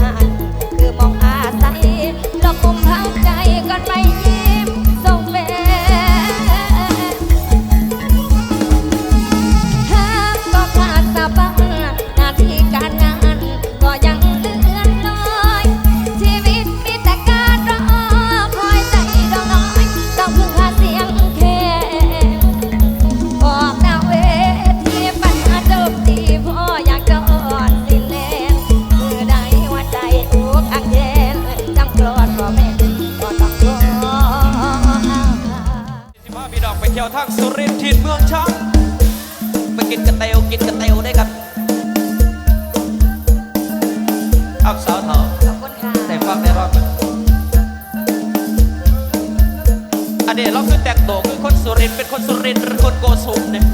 หา สุรินเป็นคนสุรินคนโกสุมเนี่ย